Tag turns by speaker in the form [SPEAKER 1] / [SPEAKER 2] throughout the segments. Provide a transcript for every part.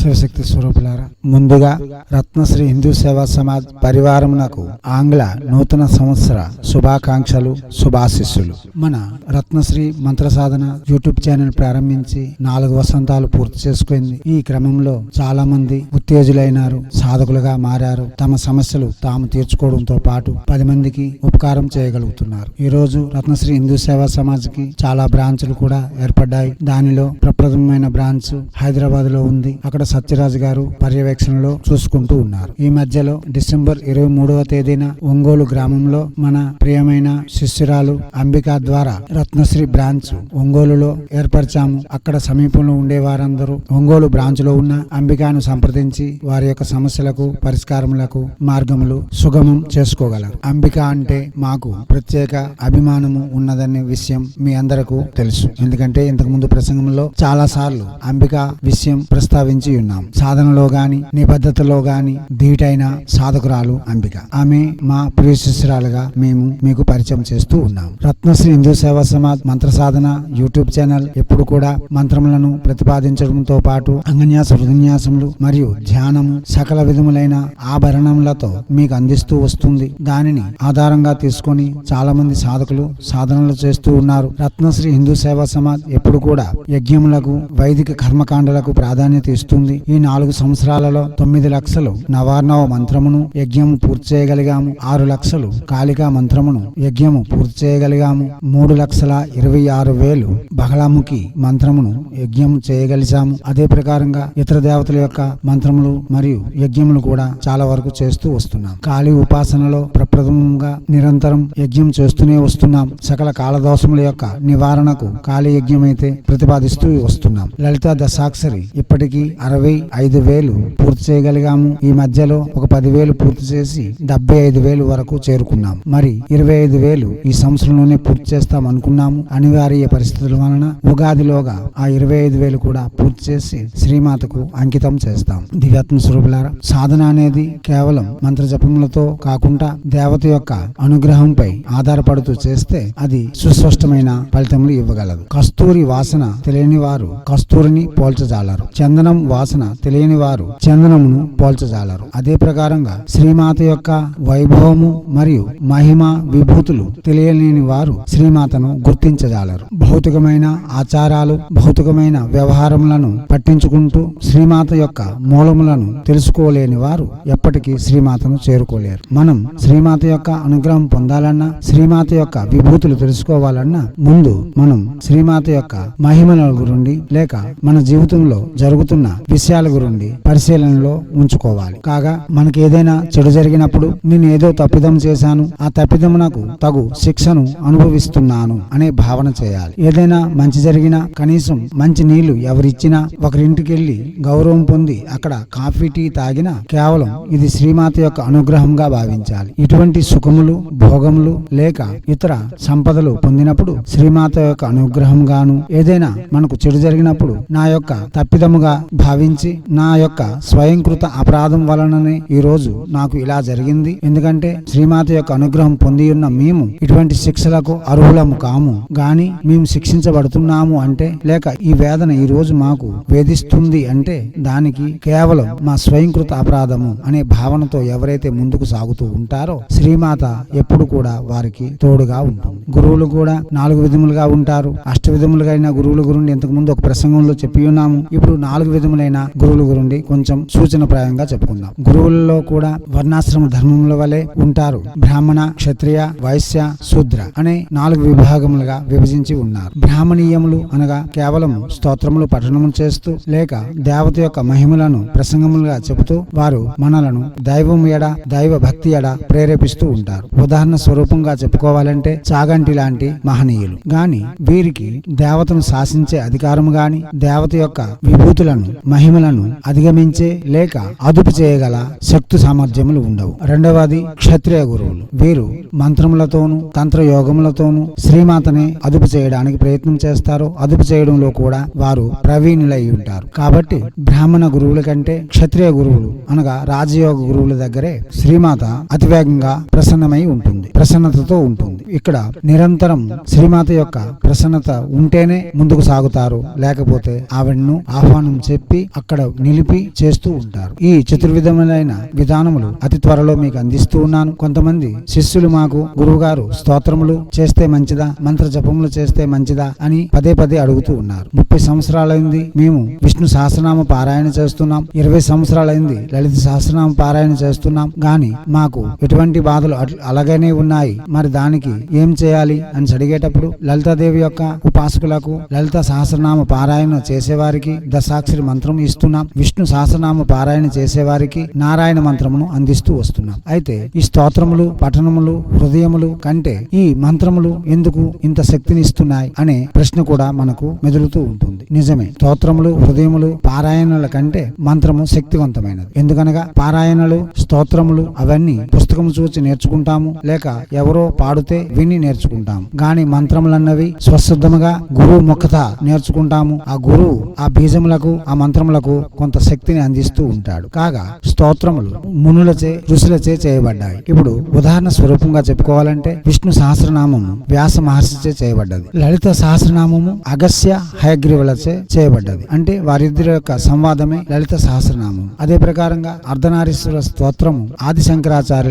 [SPEAKER 1] శివశక్తి స్వరూపులారా ముందుగా రత్నశ్రీ హిందూ సేవా సమాజ్ పరివారమునకు ఆంగ్ల నూతన సంవత్సర శుభాకాంక్షలు శుభాశిస్సులు. మన రత్నశ్రీ మంత్ర సాధన యూట్యూబ్ ఛానల్ ప్రారంభించి నాలుగు వసంతాలు పూర్తి చేసుకుంది. ఈ క్రమంలో చాలా మంది ఉత్తేజులైనారు సాధకులుగా మారారు. తమ సమస్యలు తాము తీర్చుకోవడంతో పాటు పది మందికి ఉపకారం చేయగలుగుతున్నారు. ఈ రోజు రత్నశ్రీ హిందూ సేవా సమాజ్కి చాలా బ్రాంచ్లు కూడా ఏర్పడ్డాయి. దానిలో ప్రప్రథమమైన బ్రాంచ్ హైదరాబాద్లో ఉంది. అక్కడ సత్యరాజు గారు పర్యవేక్షణలో చూసుకుంటూ ఉన్నారు. ఈ మధ్యలో డిసెంబర్ ఇరవై మూడవ తేదీన ఒంగోలు గ్రామంలో మన ప్రియమైన శిష్యురాలు అంబిక ద్వారా రత్నశ్రీ బ్రాంచ్ ఒంగోలులో ఏర్పరిచాము. అక్కడ సమీపంలో ఉండే వారందరూ ఒంగోలు బ్రాంచ్లో ఉన్న అంబికాను సంప్రదించి వారి యొక్క సమస్యలకు పరిష్కారములకు మార్గములు సుగమం చేసుకోగలరు. అంబిక అంటే మాకు ప్రత్యేక అభిమానము ఉన్నదనే విషయం మీ అందరకు తెలుసు. ఎందుకంటే ఇంతకు ముందు ప్రసంగంలో చాలా సార్లు అంబిక విషయం ప్రస్తావించి ఉన్నాం. సాధనలో గాని నిబద్ధతలో గాని ధీటైన సాధకురాలు అంబిక. ఆమె మా ప్రియ శిష్యురాలుగా మేము మీకు పరిచయం చేస్తూ ఉన్నాం. రత్నశ్రీ హిందూ సేవా సమాజ్ మంత్ర సాధన యూట్యూబ్ ఛానల్ ఎప్పుడు కూడా మంత్రములను ప్రతిపాదించడంతో పాటు అంగన్యాస హృదన్యాసములు మరియు ధ్యానము సకల విధములైన ఆభరణములతో మీకు అందిస్తూ వస్తుంది. దానిని ఆధారంగా తీసుకొని చాలా మంది సాధకులు సాధనలు చేస్తూ ఉన్నారు. రత్నశ్రీ హిందూ సేవా సమాజ్ ఎప్పుడు కూడా యజ్ఞములకు వైదిక కర్మకాండలకు ప్రాధాన్యత ఇస్తుంది. ఈ నాలుగు సంవత్సరాలలో తొమ్మిది లక్షలు నవార్ణవ మంత్రమును యజ్ఞము పూర్తి చేయగలిగాము. ఆరు లక్షలు కాళికా మంత్రమును యజ్ఞము పూర్తి చేయగలిగాము. మూడు లక్షల ఇరవై ఆరు వేలు బహళముఖి మంత్రమును యజ్ఞం చేయగలిగాము అదే ప్రకారంగా ఇతర దేవతల యొక్క మంత్రములు మరియు యజ్ఞములు కూడా చాలా వరకు చేస్తూ వస్తున్నాం. కాళీ ఉపాసనలో ప్రప్రథమంగా నిరంతరం యజ్ఞం చేస్తూనే వస్తున్నాం. సకల కాలదోషముల యొక్క నివారణకు కాళీ యజ్ఞం అయితే ప్రతిపాదిస్తూ వస్తున్నాం. లలితా దశాక్షరి ఇప్పటికీ అరవై ఐదు వేలు పూర్తి చేయగలిగాము. ఈ మధ్యలో ఒక పదివేలు పూర్తి చేసి డెబ్బై ఐదు వేలు వరకు చేరుకున్నాం. మరి ఇరవై ఐదు వేలు ఈ సంవత్సరంలోనే పూర్తి చేస్తాం అనుకున్నాము. అనివార్య పరిస్థితుల వలన ఉగాదిలోగా ఆ ఇరవై ఐదు వేలు కూడా పూర్తి చేసి శ్రీమాతకు అంకితం చేస్తాం. దివ్యాత్మ స్వరూపులారా సాధన అనేది కేవలం మంత్ర జపములతో కాకుండా దేవత యొక్క అనుగ్రహంపై ఆధారపడుతూ చేస్తే అది సుస్పష్టమైన ఫలితములు ఇవ్వగలదు. కస్తూరి వాసన తెలియని వారు కస్తూరిని పోల్చజాలరు. చందనం వాసన తెలియని వారు చందనమును పోల్చజాలరు. అదే ప్రకారంగా శ్రీమాత యొక్క వైభవము మరియు మహిమ విభూతులు తెలియలేని వారు శ్రీమాతను గుర్తించజాలరు. భౌతికమైన ఆచారాలు భౌతికమైన వ్యవహారములను పట్టించుకుంటూ శ్రీమాత యొక్క మూలములను తెలుసుకోలేని వారు ఎప్పటికీ శ్రీమాతను చేరుకోలేరు. మనం శ్రీమాత యొక్క అనుగ్రహం పొందాలన్నా శ్రీమాత యొక్క విభూతులు తెలుసుకోవాలన్నా ముందు మనం శ్రీమాత యొక్క మహిమల గురుండి లేక మన జీవితంలో జరుగుతున్న విషయాల గురించి పరిశీలనలో ఉంచుకోవాలి. కాగా మనకి ఏదైనా చెడు జరిగినప్పుడు నేను ఏదో తప్పిదం చేశాను. ఆ తప్పిదం నాకు తగు శిక్షను అనుభవిస్తున్నాను అనే భావన చేయాలి. ఏదైనా మంచి జరిగినా కనీసం మంచి నీళ్ళు ఎవరిచ్చినా ఒకరింటికి వెళ్ళి గౌరవం పొంది అక్కడ కాఫీ టీ తాగినా కేవలం ఇది శ్రీమాత యొక్క అనుగ్రహంగా భావించాలి. ఇటువంటి సుఖములు భోగములు లేక ఇతర సంపదలు పొందినప్పుడు శ్రీమాత యొక్క అనుగ్రహంగాను ఏదైనా మనకు చెడు జరిగినప్పుడు నా యొక్క తప్పిదముగా భావించి నా యొక్క స్వయంకృత అపరాధం వలననే ఈ రోజు నాకు ఇలా జరిగింది. ఎందుకంటే శ్రీమాత యొక్క అనుగ్రహం పొంది ఉన్న మేము ఇటువంటి శిక్షలకు అర్హులము కాము. గాని మేము శిక్షించబడుతున్నాము అంటే లేక ఈ వేదన ఈ రోజు మాకు వేధిస్తుంది అంటే దానికి కేవలం మా స్వయంకృత అపరాధము అనే భావనతో ఎవరైతే ముందుకు సాగుతూ ఉంటారో శ్రీమాత ఎప్పుడు కూడా వారికి తోడుగా ఉంటుంది. గురువులు కూడా నాలుగు విధములుగా ఉంటారు. అష్ట విధములుగా అయిన గురువుల గురించి ఇంతకు ముందు ఒక ప్రసంగంలో చెప్పి ఉన్నాము. ఇప్పుడు నాలుగు విధములైన గురువుల గురుండి కొంచెం సూచన ప్రాయంగా చెప్పుకుందాం. గురువులలో కూడా వర్ణాశ్రమ ధర్మముల వలె ఉంటారు. బ్రాహ్మణ క్షత్రియ వైశ్య శూద్ర అనే నాలుగు విభాగములుగా విభజించి ఉన్నారు. బ్రాహ్మణీయములు అనగా కేవలం స్తోత్రములు పఠనములు చేస్తూ లేక దేవత యొక్క మహిమలను ప్రసంగములుగా చెబుతూ వారు మనలను దైవం ఎడ దైవ భక్తి ఎడ ప్రేరేపిస్తూ ఉంటారు. ఉదాహరణ స్వరూపంగా చెప్పుకోవాలంటే చాగంటి లాంటి మహనీయులు. గాని వీరికి దేవతను శాసించే అధికారము గాని దేవత యొక్క విభూతులను మహిమలను అధిగమించే లేక అదుపు చేయగల శక్తి సామర్థ్యములు ఉండవు. రెండవది క్షత్రియ గురువులు. వీరు మంత్రములతోనూ తంత్ర యోగములతోనూ శ్రీమాతనే అదుపు చేయడానికి ప్రయత్నం చేస్తారు. అదుపు చేయడంలో కూడా వారు ప్రవీణులై ఉంటారు. కాబట్టి బ్రాహ్మణ గురువుల కంటే క్షత్రియ గురువులు అనగా రాజయోగ గురువుల దగ్గరే శ్రీమాత అతివేగంగా ప్రసన్నమై ఉంటుంది ప్రసన్నతతో ఉంటుంది. ఇక్కడ నిరంతరం శ్రీమాత యొక్క ప్రసన్నత ఉంటేనే ముందుకు సాగుతారు. లేకపోతే ఆవిడను ఆహ్వానం చెప్పి అక్కడ నిలిపి చేస్తూ ఉంటారు. ఈ చతుర్విధములైన విధానములు అతి త్వరలో మీకు అందిస్తూ ఉన్నాను. కొంతమంది శిష్యులు మాకు గురువుగారు స్తోత్రములు చేస్తే మంచిదా? మంత్ర జపములు చేస్తే మంచిదా? అని పదే పదే అడుగుతూ ఉన్నారు. ముప్పై సంవత్సరాలైంది మేము విష్ణు సహస్రనామ పారాయణ చేస్తున్నాం. ఇరవై సంవత్సరాలైంది లలిత సహస్రనామ పారాయణ చేస్తున్నాం. గాని మాకు ఎటువంటి బాధలు అట్ల- అలాగనే ఉన్నాయి. మరి దానికి ఏం చేయాలి? అని అడిగేటప్పుడు లలితాదేవి యొక్క ఉపాసకులకు లలిత సహస్రనామ పారాయణ చేసేవారికి దశాక్షరి మంత్రం ఇస్తున్నాం విష్ణు సహస్రనామ పారాయణ చేసేవారికి నారాయణ మంత్రమును అందిస్తూ వస్తున్నాం. అయితే ఈ స్తోత్రములు పఠనములు హృదయములు కంటే ఈ మంత్రములు ఎందుకు ఇంత శక్తిని ఇస్తున్నాయి అనే ప్రశ్న కూడా మనకు మెదులుతూ ఉంటుంది. నిజమే స్తోత్రములు హృదయములు పారాయణల కంటే మంత్రము శక్తివంతమైనది. ఎందుకనగా పారాయణలు స్తోత్రములు అవన్నీ పుస్తకం చూచి నేర్చుకుంటాము. లేక ఎవరో పాడితే విని నేర్చుకుంటాము. గాని మంత్రములన్నవి స్వశుద్ధముగా గురువు ముఖత నేర్చుకుంటాము. ఆ గురువు ఆ బీజములకు ఆ మంత్రములకు కొంత శక్తిని అందిస్తూ ఉంటాడు. కాగా స్తోత్రములు మునులచే ఋషులచే చేయబడ్డాయి. ఇప్పుడు ఉదాహరణ స్వరూపంగా చెప్పుకోవాలంటే విష్ణు సహస్రనామము వ్యాస మహర్షిచే చేయబడ్డది. లలిత సహస్రనామము అగస్య హయగ్రీవులచే చేయబడ్డది. అంటే వారిద్దరి యొక్క సంవాదమే లలిత సహస్రనామం అదే ప్రకారంగా అర్ధనారీశ్వర స్తోత్రము ఆది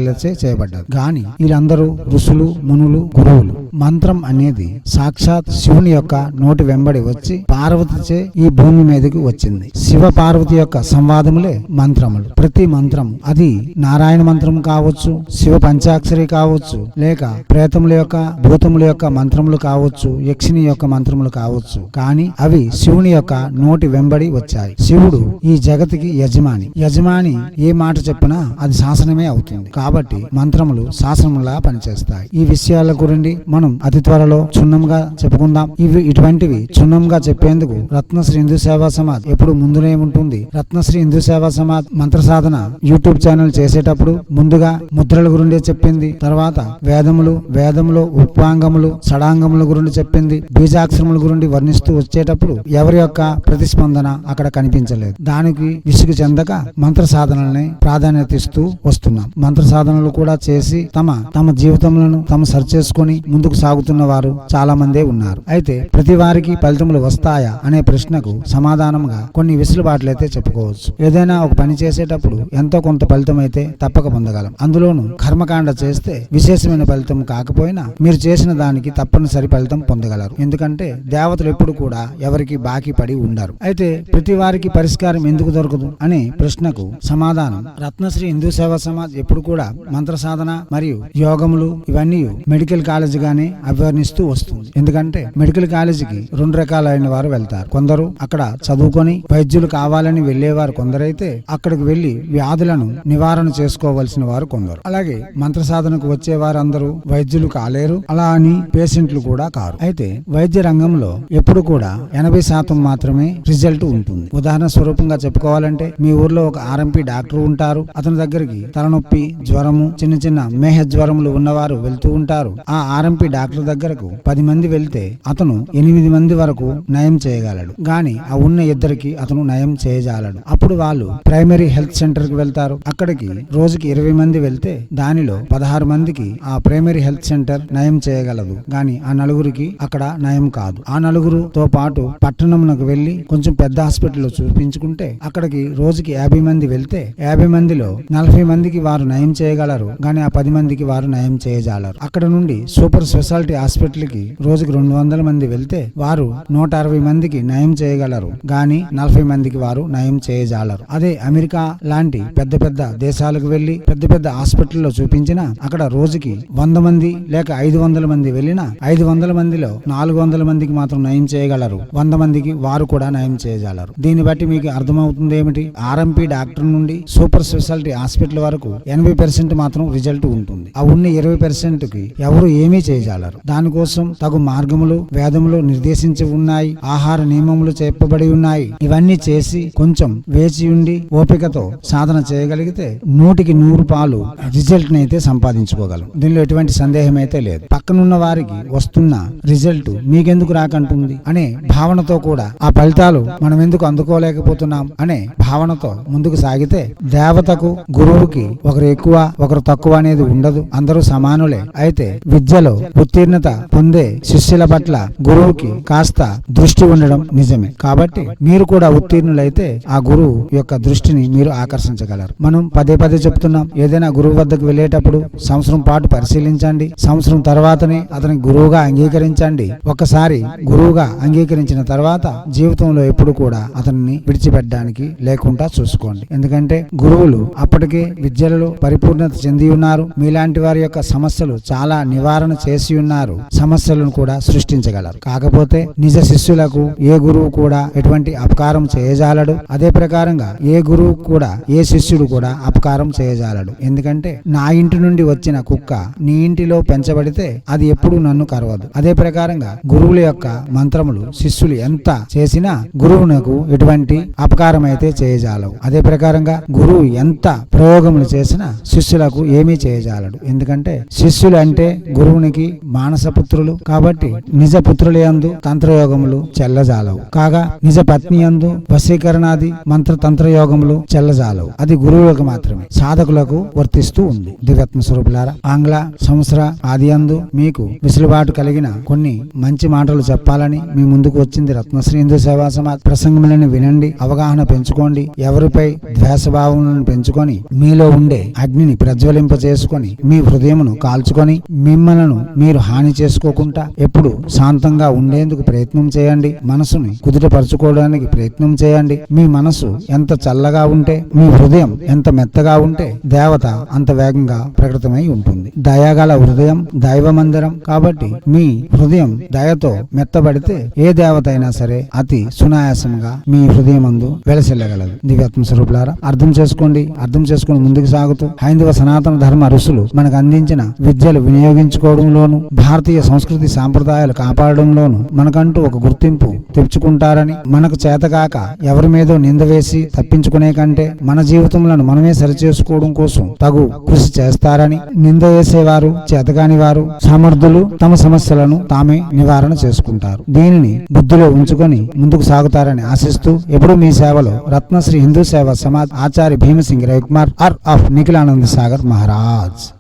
[SPEAKER 1] శంకరాచార్యులచే చేయబడ్డది గాని వీళ్ళందరూ ఋషులు మునులు గురువులు. మంత్రం అనేది సాక్షాత్ శివుని యొక్క నోటి వెంబడి వచ్చి పార్వతిచే ఈ భూమి మీదకి వచ్చింది. శివ పార్వతి యొక్క సంవాదములే మంత్రములు. ప్రతి మంత్రం అది నారాయణ మంత్రం కావచ్చు శివ పంచాక్షరి కావచ్చు లేక ప్రేతముల యొక్క భూతముల యొక్క మంత్రములు కావచ్చు యక్షిని యొక్క మంత్రములు కావచ్చు. కానీ అవి శివుని యొక్క నోటి వెంబడి వచ్చాయి. శివుడు ఈ జగతికి యజమాని. యజమాని ఏ మాట చెప్పినా అది శాసనమే అవుతుంది. కాబట్టి మంత్రములు శాసనములా పనిచేస్తాయి. ఈ విషయాల గురించి మనం అతి త్వరలో క్షుణ్ణంగా చెప్పుకుందాం. ఇవి ఇటువంటివి క్షుణ్ణంగా చెప్పేందుకు రత్నశ్రీ హిందూ సేవా సమాజ్ ఎప్పుడు ముందునే ఉంటుంది. రత్నశ్రీ హిందూ సేవా సమాజ్ మంత్ర సాధన యూట్యూబ్ ఛానల్ చేసేటప్పుడు ముందుగా ముద్రల గురించి చెప్పింది. తర్వాత వేదములు వేదములో ఉపాంగములు సడాంగముల గురించి చెప్పింది. బీజాక్షరముల గురించి వర్ణిస్తూ వచ్చేటప్పుడు ఎవరి యొక్క ప్రతిస్పందన అక్కడ కనిపించలేదు. దానికి విసుగు చెందక మంత్ర సాధనల్ని ప్రాధాన్యత ఇస్తూ వస్తున్నాం. మంత్ర సాధన సాధనలు కూడా చేసి తమ తమ జీవితములను తమ సరి చేసుకొని ముందుకు సాగుతున్న వారు చాలా మందే ఉన్నారు. అయితే ప్రతి వారికి ఫలితములు వస్తాయా అనే ప్రశ్నకు సమాధానంగా కొన్ని విసులుబాట్లయితే చెప్పుకోవచ్చు. ఏదైనా ఒక పని చేసేటప్పుడు ఎంతో కొంత ఫలితం అయితే తప్పక పొందగలం. అందులోనూ కర్మకాండ చేస్తే విశేషమైన ఫలితం కాకపోయినా మీరు చేసిన దానికి తప్పనిసరి ఫలితం పొందగలరు. ఎందుకంటే దేవతలు ఎప్పుడు కూడా ఎవరికి బాకీ పడి ఉండరు. అయితే ప్రతి వారికి పరిష్కారం ఎందుకు దొరకదు అనే ప్రశ్నకు సమాధానం రత్నశ్రీ హిందూ సేవా సమాజ్ ఎప్పుడు కూడా మంత్ర సాధన మరియు యోగములు ఇవన్నీ మెడికల్ కాలేజ్ గానే అభివర్ణిస్తూ వస్తుంది. ఎందుకంటే మెడికల్ కాలేజీకి రెండు రకాలైన వారు వెళ్తారు. కొందరు అక్కడ చదువుకొని వైద్యులు కావాలని వెళ్ళేవారు కొందరైతే అక్కడికి వెళ్ళి వ్యాధులను నివారణ చేసుకోవలసిన వారు కొందరు. అలాగే మంత్ర సాధనకు వచ్చే వారందరూ వైద్యులు కాలేరు. అలా అని పేషెంట్లు కూడా కారు. అయితే వైద్య రంగంలో ఎప్పుడు కూడా ఎనభై శాతం మాత్రమే రిజల్ట్ ఉంటుంది. ఉదాహరణ స్వరూపంగా చెప్పుకోవాలంటే మీ ఊర్లో ఒక ఆర్ఎంపీ డాక్టర్ ఉంటారు. అతని దగ్గరికి తలనొప్పి జ్వరం జ్వరము చిన్న చిన్న మేహ జ్వరములు ఉన్నవారు వెళ్తూ ఉంటారు. ఆ ఆర్ఎంపీ డాక్టర్ దగ్గరకు పది మంది వెళ్తే అతను ఎనిమిది మంది వరకు నయం చేయగలడు. గాని ఆ ఉన్న ఇద్దరికి అతను నయం చేయజాలడు. అప్పుడు వాళ్ళు ప్రైమరీ హెల్త్ సెంటర్కి వెళ్తారు. అక్కడికి రోజుకి ఇరవై మంది వెళ్తే దానిలో పదహారు మందికి ఆ ప్రైమరీ హెల్త్ సెంటర్ నయం చేయగలదు. గాని ఆ నలుగురికి అక్కడ నయం కాదు. ఆ నలుగురుతో పాటు పట్టణంకు వెళ్ళి కొంచెం పెద్ద హాస్పిటల్లో చూపించుకుంటే అక్కడికి రోజుకి యాభై మంది వెళ్తే యాభై మందిలో నలభై మందికి వారు నయం చేయగలరు. గాని ఆ పది మందికి వారు నయం చేయజాలరు. అక్కడ నుండి సూపర్ స్పెషాలిటీ హాస్పిటల్కి రోజుకి రెండు వందల మంది వెళ్తే వారు నూట అరవై మందికి నయం చేయగలరు కానీ నలభై మందికి వారు నయం చేయజాలరు. అదే అమెరికా లాంటి పెద్ద పెద్ద దేశాలకు వెళ్ళి పెద్ద పెద్ద హాస్పిటల్లో చూపించినా అక్కడ రోజుకి వంద మంది లేక ఐదు వందల మంది వెళ్ళినా ఐదు వందల మందిలో నాలుగు వందల మందికి మాత్రం నయం చేయగలరు వంద మందికి వారు కూడా నయం చేయగలరు దీన్ని బట్టి మీకు అర్థమవుతుంది ఏమిటి ఆర్ఎంపీ డాక్టర్ నుండి సూపర్ స్పెషాలిటీ హాస్పిటల్ వరకు ఎనభై పర్సెంట్ మాత్రం రిజల్ట్ ఉంటుంది. ఆ ఉన్న ఇరవై పర్సెంట్కి ఎవరు ఏమీ చేయజాలరు. దానికోసం తగు మార్గములు వేదములు నిర్దేశించి ఉన్నాయి. ఆహార నియమములు చెప్పబడి ఉన్నాయి. ఇవన్నీ చేసి కొంచెం వేచి ఉండి ఓపికతో సాధన చేయగలిగితే నూటికి నూరు పాలు రిజల్ట్ అయితే సంపాదించుకోగలం. దీనిలో ఎటువంటి సందేహం అయితే లేదు. పక్కనున్న వారికి వస్తున్న రిజల్ట్ మీకెందుకు రాకంటుంది అనే భావనతో కూడా ఆ ఫలితాలు మనం ఎందుకు అందుకోలేకపోతున్నాం అనే భావనతో ముందుకు సాగితే దేవతకు గురువుకి ఒకరు ఎక్కువ ఒకరు తక్కువ అనేది ఉండదు అందరూ సమానులే. అయితే విద్యలో ఉత్తీర్ణత పొందే శిష్యుల పట్ల గురువుకి కాస్త దృష్టి ఉండడం నిజమే. కాబట్టి మీరు కూడా ఉత్తీర్ణులైతే ఆ గురువు యొక్క దృష్టిని మీరు ఆకర్షించగలరు. మనం పదే పదే చెప్తున్నాం ఏదైనా గురువు వద్దకు వెళ్ళేటప్పుడు సంవత్సరం పాటు పరిశీలించండి సంవత్సరం తర్వాతనే అతని గురువుగా అంగీకరించండి. ఒకసారి గురువుగా అంగీకరించిన తర్వాత జీవితంలో ఎప్పుడు కూడా అతన్ని విడిచిపెట్టడానికి లేకుండా చూసుకోండి. ఎందుకంటే గురువులు అప్పటికే విద్యలలో పరిపూర్ణ పరిపూర్ణత చెంది ఉన్నారు. మీలాంటి వారి యొక్క సమస్యలు చాలా నివారణ చేసి ఉన్నారు. సమస్యలను కూడా సృష్టించగలరు. కాకపోతే నిజ శిష్యులకు ఏ గురువు కూడా ఎటువంటి అపకారం చేయజాలడు. అదే ప్రకారంగా ఏ గురువు కూడా ఏ శిష్యుడు కూడా అపకారం చేయజాలడు. ఎందుకంటే నా ఇంటి నుండి వచ్చిన కుక్క నీ ఇంటిలో పెంచబడితే అది ఎప్పుడు నన్ను కరవదు. అదే ప్రకారంగా గురువుల యొక్క మంత్రములు శిష్యులు ఎంత చేసినా గురువునకు ఎటువంటి అపకారం అయితే చేయజాలవు. అదే ప్రకారంగా గురువు ఎంత ప్రయోగములు చేసినా శిష్యులకు ఏమీ చేయజాలడు. ఎందుకంటే శిష్యులు అంటే గురువునికి మానసపుత్రులు కాబట్టి నిజ పుత్రుల యందు తంత్రయోగములు చెల్లజాలవు. కాగా నిజ పత్ని యందు వశీకరణాది మంత్ర తంత్రయోగములు చెల్లజాలవు. అది గురువులకు మాత్రమే సాధకులకు వర్తిస్తూ ఉంది. దివ్యత్మ స్వరూపులారా ఆంగ్ల సంవత్సర ఆది అందు మీకు విసులుబాటు కలిగిన కొన్ని మంచి మాటలు చెప్పాలని మీ ముందుకు వచ్చింది రత్నశ్రీ హిందూ సేవా సమాజ్ ప్రసంగములను వినండి అవగాహన పెంచుకోండి ఎవరిపై ద్వేషభావములను పెంచుకొని మీలో ఉండే అగ్నిని ప్రజ్వలింప చేసుకొని మీ హృదయమును కాల్చుకొని మిమ్మలను మీరు హాని చేసుకోకుండా ఎప్పుడు శాంతంగా ఉండేందుకు ప్రయత్నం చేయండి. మనసుని కుదుటపరచుకోవడానికి ప్రయత్నం చేయండి. మీ మనసు ఎంత చల్లగా ఉంటే మీ హృదయం ఎంత మెత్తగా ఉంటే దేవత అంత వేగంగా ప్రకటమై ఉంటుంది. దయగల హృదయం దైవ మందిరం కాబట్టి మీ హృదయం దయతో మెత్తబడితే ఏ దేవత అయినా సరే అతి సునాయాసంగా మీ హృదయం అందు వెలసిల్లగలదు. దివ్యాత్మ స్వరూపులారా అర్థం చేసుకోండి. అర్థం చేసుకుని ముందుకు సాగుతూ హైందవ సనాతన ధర్మ ఋషులు మనకు అందించిన విద్యలు వినియోగించుకోవడంలోను భారతీయ సంస్కృతి సాంప్రదాయాలు కాపాడడంలోను మనకంటూ ఒక గుర్తింపు తెచ్చుకుంటారని మనకు చేతకాక ఎవరి మీదో నింద వేసి తప్పించుకునే కంటే మన జీవితంలో మనమే సరిచేసుకోవడం కోసం తగు కృషి చేస్తారని నింద వేసేవారు చేతగాని వారు సమర్థులు తమ సమస్యలను తామే నివారణ చేసుకుంటారు. దీనిని బుద్ధిలో ఉంచుకొని ముందుకు సాగుతారని ఆశిస్తూ ఎప్పుడు మీ సేవలో Ratnashri Hindu Seva Samaj Acharya Bhimasingh Ravikumar are of Nikhilananda Sagar Maharaj.